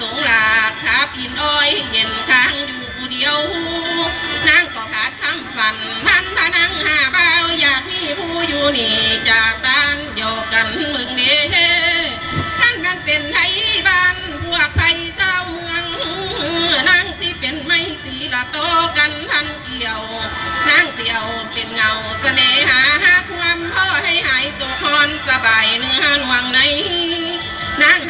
สงหลากขาปินอ้อยเย็นค้างอยู่กูเดียว นางก็ขาดคำฝันพันพนังหาเบาอยากมีผู้อยู่นี่จากบ้านโยกกันมึงเด้ท่านนั้นเป็นไทยบ้านพวกไทยเจ้าเมืองนางสิเป็นไม่สีละโตกันทันเกี่ยวนางเดียวเป็นเงาเสน่หาหาความพ่อให้หายโศกคอนสบายเนื้อหนวงในนาง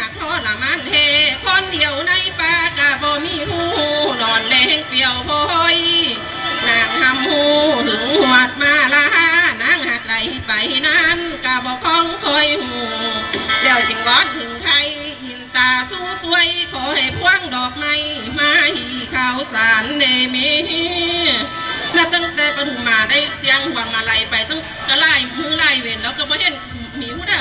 เปียวพยนางทำหูถึงหวดมาลานางหักไหลไปนั้นกะบ่คล้องคอยหูเดี๋ยวจึงวอนถึงไทยหินตาสู้สวยขอให้พวงดอกไม้มาหีข้าวสารเนมีนับตั้งแต่ปฐุมมาได้เสียงหวังอะไรไปตั้งกระไล่มือไล่เวนแล้วก็บ่เห็นหมีผู้ใด